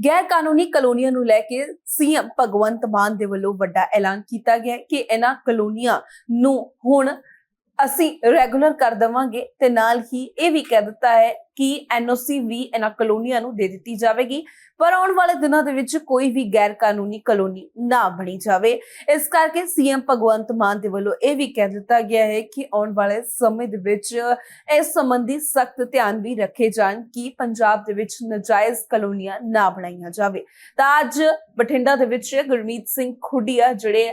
ਗੈਰ ਕਾਨੂੰਨੀ ਕਲੋਨੀਆਂ ਨੂੰ ਲੈ ਕੇ ਸੀਐਮ ਭਗਵੰਤ ਮਾਨ ਦੇ ਵੱਲੋਂ ਵੱਡਾ ਐਲਾਨ ਕੀਤਾ ਗਿਆ ਕਿ ਇਹਨਾਂ ਕਲੋਨੀਆਂ ਨੂੰ ਹੁਣ ਅਸੀਂ ਰੈਗੂਲਰ ਕਰ ਦੇਵਾਂਗੇ ਤੇ ਨਾਲ ਹੀ ਇਹ ਵੀ ਕਹਿ ਦਿੱਤਾ ਹੈ ਕਿ ਐਨਓਸੀ ਵੀ ਇਹਨਾਂ ਕਲੋਨੀਆਂ ਨੂੰ ਦੇ ਦਿੱਤੀ ਜਾਵੇਗੀ, ਪਰ ਆਉਣ ਵਾਲੇ ਦਿਨਾਂ ਦੇ ਵਿੱਚ ਕੋਈ ਵੀ ਗੈਰ ਕਾਨੂੰਨੀ ਕਲੋਨੀ ਨਾ ਬਣੀ ਜਾਵੇ। ਇਸ ਕਰਕੇ ਸੀਐਮ ਭਗਵੰਤ ਮਾਨ ਦੇ ਵੱਲੋਂ ਇਹ ਵੀ ਕਹਿ ਦਿੱਤਾ ਗਿਆ ਹੈ ਕਿ ਆਉਣ ਵਾਲੇ ਸਮੇਂ ਦੇ ਵਿੱਚ ਇਸ ਸੰਬੰਧੀ ਸਖਤ ਧਿਆਨ ਵੀ ਰੱਖੇ ਜਾਣ ਕਿ ਪੰਜਾਬ ਦੇ ਵਿੱਚ ਨਜਾਇਜ਼ ਕਲੋਨੀਆਂ ਨਾ ਬਣਾਈਆਂ ਜਾਵੇ। ਤਾਂ ਅੱਜ ਬਠਿੰਡਾ ਦੇ ਵਿੱਚ ਗੁਰਮੀਤ ਸਿੰਘ ਖੁੱਡੀਆ, ਜਿਹੜੇ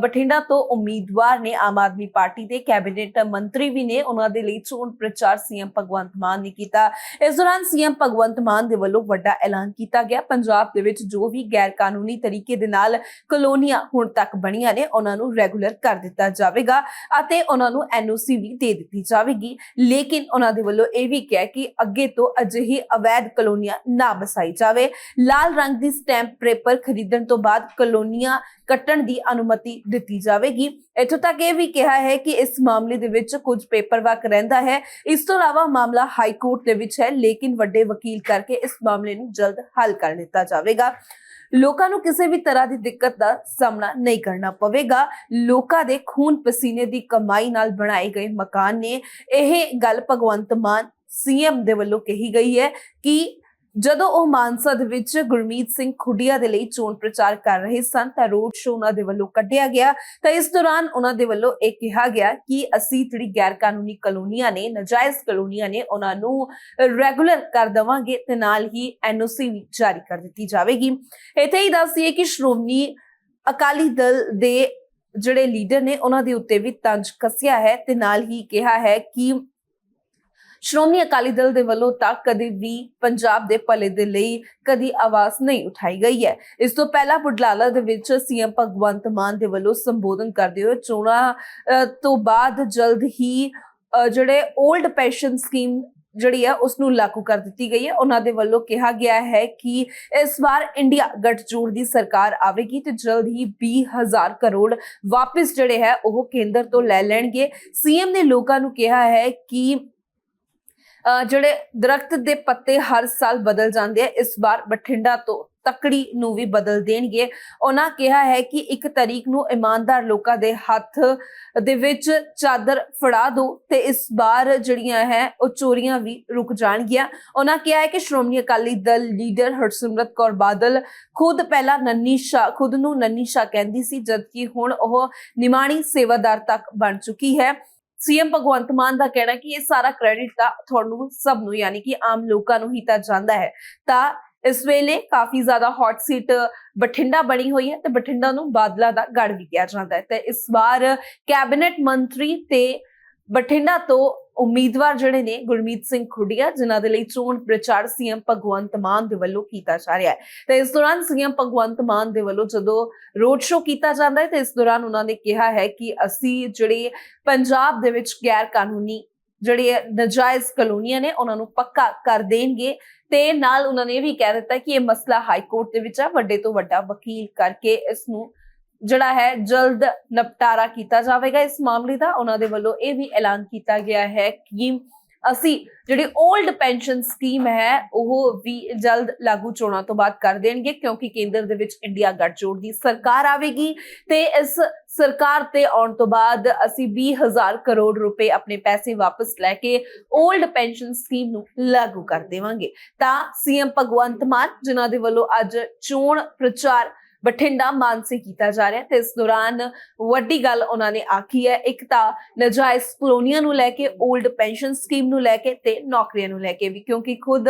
ਬਠਿੰਡਾ ਤੋਂ ਉਮੀਦਵਾਰ ਨੇ ਆਮ ਆਦਮੀ ਪਾਰਟੀ ਦੇ ਕੈਬਨਿਟ ਮੰਤਰੀ ਵੀ ਨੇ, ਉਹਨਾਂ ਦੇ ਲਈ ਚੋਣ ਪ੍ਰਚਾਰ ਸੀਐਮ ਭਗਵੰਤ ਮਾਨ ਨੇ ਕੀਤਾ। ਇਸ ਦੌਰਾਨ ਸੀਐਮ ਭਗਵੰਤ ਮਾਨ ਦੇ ਵੱਲੋਂ ਵੱਡਾ ਐਲਾਨ ਕੀਤਾ ਗਿਆ। ਪੰਜਾਬ ਦੇ ਵਿੱਚ ਜੋ ਵੀ ਗੈਰ ਕਾਨੂੰਨੀ ਤਰੀਕੇ ਦੇ ਨਾਲ ਕਲੋਨੀਆਂ ਹੁਣ ਤੱਕ ਬਣੀਆਂ ਨੇ, ਉਹਨਾਂ ਨੂੰ ਰੈਗੂਲਰ ਕਰ ਦਿੱਤਾ ਜਾਵੇਗਾ ਅਤੇ ਉਹਨਾਂ ਨੂੰ ਐਨਓਸੀ ਵੀ ਦੇ ਦਿੱਤੀ ਜਾਵੇਗੀ। ਲੇਕਿਨ ਉਹਨਾਂ ਦੇ ਵੱਲੋਂ ਇਹ ਵੀ ਕਿਹਾ ਕਿ ਅੱਗੇ ਤੋਂ ਅਜਿਹੀ ਅਵੈਧ ਕਲੋਨੀਆਂ ਨਾ ਬਸਾਈ ਜਾਵੇ। ਲਾਲ ਰੰਗ ਦੀ ਸਟੈਂਪ ਪੇਪਰ ਖਰੀਦਣ ਤੋਂ ਬਾਅਦ ਕਲੋਨੀਆਂ ਕੱਟਣ ਦੀ ਅਨੁਮਤੀ ਦਿੱਤੀ ਜਾਵੇਗੀ। ਇੱਥੋਂ ਤੱਕ ਇਹ ਵੀ ਕਿਹਾ ਹੈ ਕਿ ਇਸ ਮਾਮਲੇ ਦੇ ਵਿੱਚ ਕੁਝ ਪੇਪਰ ਵਰਕ ਰਹਿੰਦਾ ਹੈ। ਇਸ ਤੋਂ ਇਲਾਵਾ ਮਾਮਲਾ ਹਾਈ ਕੋਰਟ ਦੇ ਵਿੱਚ ਹੈ, ਲੇਕਿਨ ਵੱਡੇ ਵਕੀਲ ਕਰਕੇ ਇਸ ਮਾਮਲੇ ਨੂੰ ਜਲਦ ਹੱਲ ਕਰ ਦਿੱਤਾ ਜਾਵੇਗਾ। ਲੋਕਾਂ ਨੂੰ ਕਿਸੇ ਵੀ ਤਰ੍ਹਾਂ ਦੀ ਦਿੱਕਤ ਦਾ ਸਾਹਮਣਾ ਨਹੀਂ ਕਰਨਾ ਪਵੇਗਾ। ਲੋਕਾਂ ਦੇ ਖੂਨ ਪਸੀਨੇ ਦੀ ਕਮਾਈ ਨਾਲ ਬਣਾਏ ਗਏ ਮਕਾਨ ਨੇ। ਇਹ ਗੱਲ ਭਗਵੰਤ ਮਾਨ ਸੀਐਮ ਦੇ ਵੱਲੋਂ ਕਹੀ ਗਈ ਹੈ ਕਿ ਜਦੋਂ ਉਹ ਮਾਨਸਾ ਦੇ ਵਿੱਚ ਗੁਰਮੀਤ ਸਿੰਘ ਖੁੱਡੀਆ ਦੇ ਲਈ ਚੋਣ ਪ੍ਰਚਾਰ ਕਰ ਰਹੇ ਸਨ ਤਾਂ ਰੋਡ ਸ਼ੋਅ ਉਹਨਾਂ ਦੇ ਵੱਲੋਂ ਕੱਢਿਆ ਗਿਆ। ਤਾਂ ਇਸ ਦੌਰਾਨ ਉਹਨਾਂ ਦੇ ਵੱਲੋਂ ਇਹ ਕਿਹਾ ਗਿਆ ਕਿ ਅਸੀਂ ਜਿਹੜੀ ਗੈਰ ਕਾਨੂੰਨੀ ਕਲੋਨੀਆਂ ਨੇ, ਨਜਾਇਜ਼ ਕਲੋਨੀਆਂ ਨੇ, ਉਹਨਾਂ ਨੂੰ ਰੈਗੂਲਰ ਕਰ ਦੇਵਾਂਗੇ ਤੇ ਨਾਲ ਹੀ ਐਨਓਸੀ ਵੀ ਜਾਰੀ ਕਰ ਦਿੱਤੀ ਜਾਵੇਗੀ। ਇੱਥੇ ਹੀ ਦੱਸੀਏ ਕਿ ਸ਼੍ਰੋਮਣੀ ਅਕਾਲੀ ਦਲ ਦੇ ਜਿਹੜੇ ਲੀਡਰ ਨੇ, ਉਹਨਾਂ ਦੇ ਉੱਤੇ ਵੀ ਤੰਜ ਕੱਸਿਆ ਹੈ ਤੇ ਨਾਲ ਹੀ ਕਿਹਾ ਹੈ ਕਿ ਸ਼੍ਰੋਮਣੀ ਅਕਾਲੀ ਦਲ ਦੇ ਵੱਲੋਂ ਤਾਂ ਕਦੇ ਵੀ ਪੰਜਾਬ ਦੇ ਭਲੇ ਦੇ ਲਈ ਕਦੀ ਆਵਾਜ਼ ਨਹੀਂ ਉਠਾਈ ਗਈ ਹੈ। ਇਸ ਤੋਂ ਪਹਿਲਾਂ ਬੁਢਲਾਲਾ ਦੇ ਵਿੱਚ ਸੀਐਮ ਭਗਵੰਤ ਮਾਨ ਦੇ ਵੱਲੋਂ ਸੰਬੋਧਨ ਕਰਦੇ ਹੋਏ ਚੋਣਾਂ ਤੋਂ ਬਾਅਦ ਜਲਦ ਹੀ ਜਿਹੜੇ 올ਡ ਪੈਨਸ਼ਨ ਸਕੀਮ ਜਿਹੜੀ ਹੈ ਉਸ ਨੂੰ ਲਾਗੂ ਕਰ ਦਿੱਤੀ ਗਈ ਹੈ। ਉਹਨਾਂ ਦੇ ਵੱਲੋਂ ਕਿਹਾ ਗਿਆ ਹੈ ਕਿ ਇਸ ਵਾਰ ਇੰਡੀਆ ਗੱਠਜੋੜ ਦੀ ਸਰਕਾਰ ਆਵੇਗੀ ਤੇ ਜਲਦ ਹੀ 20000 ਕਰੋੜ ਵਾਪਸ ਜਿਹੜੇ ਹੈ ਉਹ ਕੇਂਦਰ ਤੋਂ ਲੈ ਲੈਣਗੇ। ਸੀਐਮ ਨੇ ਲੋਕਾਂ ਨੂੰ ਕਿਹਾ ਹੈ ਕਿ ਜਿਹੜੇ ਦਰਖਤ ਦੇ ਪੱਤੇ ਹਰ ਸਾਲ ਬਦਲ ਜਾਂਦੇ ਆ, ਇਸ ਵਾਰ ਬਠਿੰਡਾ ਤੋਂ ਤਕੜੀ ਨੂੰ ਵੀ ਬਦਲ ਦੇਣਗੇ। ਉਹਨਾਂ ਕਿਹਾ ਹੈ ਕਿ ਇੱਕ ਤਰੀਕ ਨੂੰ ਇਮਾਨਦਾਰ ਲੋਕਾਂ ਦੇ ਹੱਥ ਦੇ ਵਿੱਚ ਚਾਦਰ ਫੜਾ ਦੋ ਤੇ ਇਸ ਵਾਰ ਜਿਹੜੀਆਂ ਹੈ, ਉਹ ਚੋਰੀਆਂ ਵੀ ਰੁਕ ਜਾਣਗੀਆਂ। ਉਹਨਾਂ ਕਿਹਾ ਹੈ ਕਿ ਸ਼੍ਰੋਮਣੀ ਅਕਾਲੀ ਦਲ ਲੀਡਰ ਹਰਸਿਮਰਤ ਕੌਰ ਬਾਦਲ ਖੁਦ ਪਹਿਲਾਂ ਨੰਨੀ ਸ਼ਾ ਖੁਦ ਨੂੰ ਨੰਨੀ ਸ਼ਾ ਕਹਿੰਦੀ ਸੀ, ਜਦਕਿ ਹੁਣ ਉਹ ਨਿਮਾਣੀ ਸੇਵਾਦਾਰ ਤੱਕ ਬਣ ਚੁੱਕੀ ਹੈ। ਸੀਐਮ ਭਗਵੰਤ ਮਾਨ ਦਾ ਕਹਿਣਾ ਕਿ ਇਹ ਸਾਰਾ ਕ੍ਰੈਡਿਟ ਤਾਂ ਤੁਹਾਨੂੰ ਸਭ ਨੂੰ, ਯਾਨੀ ਕਿ ਆਮ ਲੋਕਾਂ ਨੂੰ ਹੀ ਤਾਂ ਜਾਂਦਾ ਹੈ। ਤਾਂ ਇਸ ਵੇਲੇ ਕਾਫੀ ਜ਼ਿਆਦਾ ਹੌਟ ਸੀਟ ਬਠਿੰਡਾ ਬਣੀ ਹੋਈ ਹੈ ਤੇ ਬਠਿੰਡਾ ਨੂੰ ਬਾਦਲਾ ਦਾ ਗੜ ਵੀ ਕਿਹਾ ਜਾਂਦਾ ਹੈ। ਤੇ ਇਸ ਵਾਰ ਕੈਬਨਿਟ ਮੰਤਰੀ ਤੇ ਬਠਿੰਡਾ ਤੋਂ ਉਮੀਦਵਾਰ ਜਿਹੜੇ ਨੇ ਗੁਰਮੀਤ ਸਿੰਘ ਖੁੱਡੀਆ, ਜਿਨ੍ਹਾਂ ਦੇ ਲਈ ਚੋਣ ਪ੍ਰਚਾਰ ਸੀਐਮ ਭਗਵੰਤ ਮਾਨ ਦੇ ਵੱਲੋਂ ਕੀਤਾ ਜਾ ਰਿਹਾ ਹੈ। ਤੇ ਇਸ ਦੌਰਾਨ ਸੀਐਮ ਭਗਵੰਤ ਮਾਨ ਦੇ ਵੱਲੋਂ ਜਦੋਂ ਰੋਡ ਸ਼ੋਅ ਕੀਤਾ ਜਾਂਦਾ ਹੈ, ਤੇ ਇਸ ਦੌਰਾਨ ਉਹਨਾਂ ਨੇ ਕਿਹਾ ਹੈ ਕਿ ਅਸੀਂ ਜਿਹੜੇ ਪੰਜਾਬ ਦੇ ਵਿੱਚ ਗੈਰ ਕਾਨੂੰਨੀ ਜਿਹੜੇ ਨਜਾਇਜ਼ ਕਲੋਨੀਆਂ ਨੇ, ਉਹਨਾਂ ਨੂੰ ਪੱਕਾ ਕਰ ਦੇਣਗੇ। ਤੇ ਨਾਲ ਉਹਨਾਂ ਨੇ ਇਹ ਵੀ ਕਹਿ ਦਿੱਤਾ ਕਿ ਇਹ ਮਸਲਾ ਹਾਈ ਕੋਰਟ ਦੇ ਵਿੱਚ ਹੈ ਵੱਡੇ ਤੋਂ ਵੱਡਾ ਵਕੀਲ ਕਰਕੇ ਇਸ ਨੂੰ ਜਿਹੜਾ ਹੈ, ਜਲਦ ਨਿਪਟਾਰਾ ਕੀਤਾ ਜਾਵੇਗਾ। ਇਸ ਮਾਮਲੇ ਦਾ ਉਹਨਾਂ ਦੇ ਵੱਲੋਂ ਇਹ ਵੀ ਐਲਾਨ ਕੀਤਾ ਗਿਆ ਹੈ ਕਿ ਅਸੀਂ ਜਿਹੜੀ 올ਡ ਪੈਨਸ਼ਨ ਸਕੀਮ ਹੈ, ਉਹ ਵੀ ਜਲਦ ਲਾਗੂ ਚੋਣਾਂ ਤੋਂ ਬਾਅਦ ਕਰ ਦੇਣਗੇ, ਕਿਉਂਕਿ ਕੇਂਦਰ ਦੇ ਵਿੱਚ ਇੰਡੀਆ ਗੱਠਜੋੜ ਦੀ ਸਰਕਾਰ ਆਵੇਗੀ ਤੇ ਇਸ ਸਰਕਾਰ ਤੇ ਆਉਣ ਤੋਂ ਬਾਅਦ ਅਸੀਂ 20000 ਕਰੋੜ ਰੁਪਏ ਆਪਣੇ ਪੈਸੇ ਵਾਪਸ ਲੈ ਕੇ 올ਡ ਪੈਨਸ਼ਨ ਸਕੀਮ ਨੂੰ ਲਾਗੂ ਕਰ ਦੇਵਾਂਗੇ। ਤਾਂ ਸੀਐਮ ਭਗਵੰਤ ਮਾਨ, ਜਿਨ੍ਹਾਂ ਦੇ ਵੱਲੋਂ ਅੱਜ ਚੋਣ ਪ੍ਰਚਾਰ ਬਠਿੰਡਾ ਮਾਨਸੇ ਕੀਤਾ ਜਾ ਰਿਹਾ ਹੈ ਤੇ ਇਸ ਦੌਰਾਨ ਵੱਡੀ ਗੱਲ ਉਹਨਾਂ ਨੇ ਆਖੀ ਹੈ। ਇੱਕ ਤਾਂ ਨਜਾਇਜ਼ ਕਲੋਨੀਆਂ ਨੂੰ ਲੈ ਕੇ 올ਡ ਪੈਨਸ਼ਨ ਸਕੀਮ ਨੂੰ ਲੈ ਕੇ ਤੇ ਨੌਕਰੀਆਂ ਨੂੰ ਲੈ ਕੇ ਵੀ, ਕਿਉਂਕਿ ਖੁਦ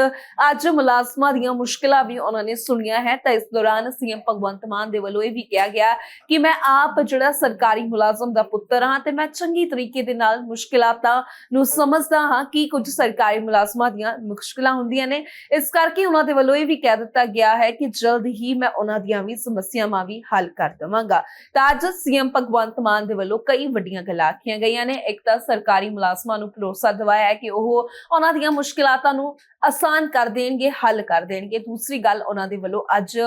ਅੱਜ ਮੁਲਾਜ਼ਮਾਂ ਦੀਆਂ ਮੁਸ਼ਕਲਾਂ ਵੀ ਉਹਨਾਂ ਨੇ ਸੁਣੀਆਂ ਹੈ। ਤਾਂ ਇਸ ਦੌਰਾਨ ਸੀਐਮ ਭਗਵੰਤ ਮਾਨ ਦੇ ਵੱਲੋਂ ਇਹ ਵੀ ਕਿਹਾ ਗਿਆ ਕਿ ਮੈਂ ਆਪ ਜਿਹੜਾ ਸਰਕਾਰੀ ਮੁਲਾਜ਼ਮ ਦਾ ਪੁੱਤਰ ਹਾਂ ਤੇ ਮੈਂ ਚੰਗੀ ਤਰੀਕੇ ਦੇ ਨਾਲ ਮੁਸ਼ਕਲਾਤਾਂ ਨੂੰ ਸਮਝਦਾ ਹਾਂ ਕਿ ਕੁਝ ਸਰਕਾਰੀ ਮੁਲਾਜ਼ਮਾਂ ਦੀਆਂ ਮੁਸ਼ਕਲਾਂ ਹੁੰਦੀਆਂ ਨੇ। ਇਸ ਕਰਕੇ ਉਹਨਾਂ ਦੇ ਵੱਲੋਂ ਇਹ ਵੀ ਕਹਿ ਦਿੱਤਾ ਗਿਆ ਹੈ ਕਿ ਜਲਦ ਹੀ ਮੈਂ ਉਹਨਾਂ ਦੀਆਂ ਵੀ ਸਮੱਸਿਆਵਾਂ ਸਮੱਸਿਆਵਾਂ ਵੀ ਹੱਲ ਕਰ ਦੇਵਾਂਗਾ। ਤਾਂ ਅੱਜ ਸੀਐਮ ਭਗਵੰਤ ਮਾਨ ਦੇ ਵੱਲੋਂ ਕਈ ਵੱਡੀਆਂ ਗੱਲਾਂ ਆਖੀਆਂ ਗਈਆਂ ਨੇ। ਇੱਕ ਤਾਂ ਸਰਕਾਰੀ ਮੁਲਾਜ਼ਮਾਂ ਨੂੰ ਭਰੋਸਾ ਦਿਵਾਇਆ ਹੈ ਕਿ ਉਹ ਉਹਨਾਂ ਦੀਆਂ ਮੁਸ਼ਕਲਾਤਾਂ ਨੂੰ ਆਸਾਨ ਕਰ ਦੇਣਗੇ, ਹੱਲ ਕਰ ਦੇਣਗੇ। ਦੂਸਰੀ ਗੱਲ ਉਹਨਾਂ ਦੇ ਵੱਲੋਂ ਅੱਜ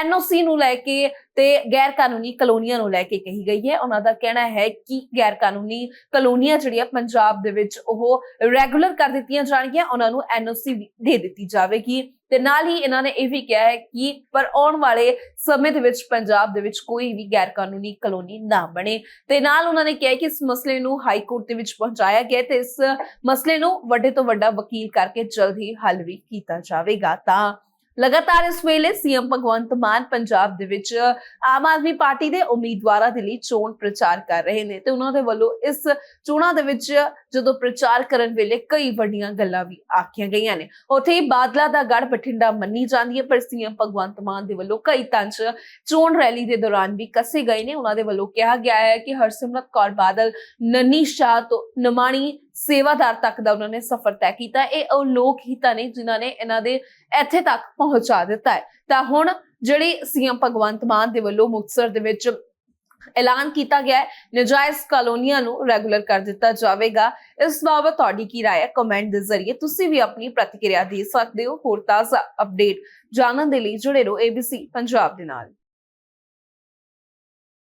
ਐਨਓਸੀ ਨੂੰ ਲੈ ਕੇ ਤੇ ਗੈਰ ਕਾਨੂੰਨੀ ਕਲੋਨੀਆਂ ਨੂੰ ਲੈ ਕੇ ਕਹੀ ਗਈ ਹੈ। ਉਹਨਾਂ ਦਾ ਕਹਿਣਾ ਹੈ ਕਿ ਗੈਰ ਕਾਨੂੰਨੀ ਕਲੋਨੀਆਂ ਜਿਹੜੀਆਂ ਪੰਜਾਬ ਦੇ ਵਿੱਚ ਉਹ ਰੈਗੂਲਰ ਕਰ ਦਿੱਤੀਆਂ ਜਾਣਗੀਆਂ, ਉਹਨਾਂ ਨੂੰ ਐਨਓਸੀ ਦੇ ਦਿੱਤੀ ਜਾਵੇਗੀ। ਤੇ ਨਾਲ ਹੀ ਇਹਨਾਂ ਨੇ ਇਹ ਵੀ ਕਿਹਾ ਹੈ ਕਿ ਪਰ ਆਉਣ ਵਾਲੇ ਸਮੇਂ ਦੇ ਵਿੱਚ ਪੰਜਾਬ ਦੇ ਵਿੱਚ ਕੋਈ ਵੀ ਗੈਰ ਕਾਨੂੰਨੀ ਕਲੋਨੀ ਨਾ ਬਣੇ। ਤੇ ਨਾਲ ਉਹਨਾਂ ਨੇ ਕਿਹਾ ਕਿ ਇਸ ਮਸਲੇ ਨੂੰ ਹਾਈ ਕੋਰਟ ਦੇ ਵਿੱਚ ਪਹੁੰਚਾਇਆ ਗਿਆ ਤੇ ਇਸ ਮਸਲੇ ਨੂੰ ਵੱਡੇ ਤੋਂ ਵੱਡਾ ਵਕੀਲ ਕਰਕੇ ਜਲਦ ਹੀ ਹੱਲ ਵੀ ਕੀਤਾ ਜਾਵੇਗਾ। ਤਾਂ ਲਗਾਤਾਰ ਇਸ ਵੇਲੇ ਸੀਐਮ ਭਗਵੰਤ ਮਾਨ ਪੰਜਾਬ ਦੇ ਵਿੱਚ ਆਮ ਆਦਮੀ ਪਾਰਟੀ ਦੇ ਉਮੀਦਵਾਰਾਂ ਦੇ ਲਈ ਚੋਣ ਪ੍ਰਚਾਰ ਕਰ ਰਹੇ ਨੇ ਤੇ ਉਹਨਾਂ ਦੇ ਵੱਲੋਂ ਇਸ ਚੋਣਾਂ ਦੇ ਵਿੱਚ ਜਦੋਂ ਪ੍ਰਚਾਰ ਕਰਨ ਵੇਲੇ ਕਈ ਵੱਡੀਆਂ ਗੱਲਾਂ ਵੀ ਆਖੀਆਂ ਗਈਆਂ ਨੇ। ਉੱਥੇ ਹੀ ਬਾਦਲਾ ਦਾ ਗੜ ਬਠਿੰਡਾ ਮੰਨੀ ਜਾਂਦੀ ਹੈ, ਪਰ ਸੀਐਮ ਭਗਵੰਤ ਮਾਨ ਦੇ ਵੱਲੋਂ ਕਈ ਤੰਚ ਚੋਣ ਰੈਲੀ ਦੇ ਦੌਰਾਨ ਵੀ ਕੱਸੇ ਗਏ ਨੇ। ਉਹਨਾਂ ਦੇ ਵੱਲੋਂ ਕਿਹਾ ਗਿਆ ਹੈ ਕਿ ਹਰਸਿਮਰਤ ਕੌਰ ਬਾਦਲ, ਨੰਨੀ ਸ਼ਾਹ ਤੋਂ ਨਮਾਣੀ ਸੇਵਾਦਾਰ ਤੱਕ ਦਾ ਉਹਨਾਂ ਨੇ ਸਫ਼ਰ ਤੈਅ ਕੀਤਾ ਇਹ ਉਹ ਲੋਕ ਹੀ ਨੇ ਜਿਨ੍ਹਾਂ ਨੇ ਇਹਨਾਂ ਦੇ ਇੱਥੇ ਤੱਕ ਪਹੁੰਚਾ ਦਿੱਤਾ ਹੈ। ਤਾਂ ਹੁਣ ਜਿਹੜੀ ਸੀਐਮ ਭਗਵੰਤ ਮਾਨ ਦੇ ਵੱਲੋਂ ਮੁਕਤਸਰ ਦੇ ਵਿੱਚ ਐਲਾਨ ਕੀਤਾ ਗਿਆ ਹੈ, ਨਜਾਇਜ਼ ਕਾਲੋਨੀਆਂ ਨੂੰ ਰੈਗੂਲਰ ਕਰ ਦਿੱਤਾ ਜਾਵੇਗਾ। ਇਸ ਬਾਬਤ ਤੁਹਾਡੀ ਕੀ ਰਾਏ ਹੈ? ਕਮੈਂਟ ਦੇ ਜ਼ਰੀਏ ਤੁਸੀਂ ਵੀ ਆਪਣੀ ਪ੍ਰਤੀਕਿਰਿਆ ਦੇ ਸਕਦੇ ਹੋ। ਹੋਰ ਤਾਜ਼ਾ ਅਪਡੇਟ ਜਾਣਨ ਦੇ ਲਈ ਜੁੜੇ ਰਹੋ ABC ਪੰਜਾਬ ਦੇ ਨਾਲ।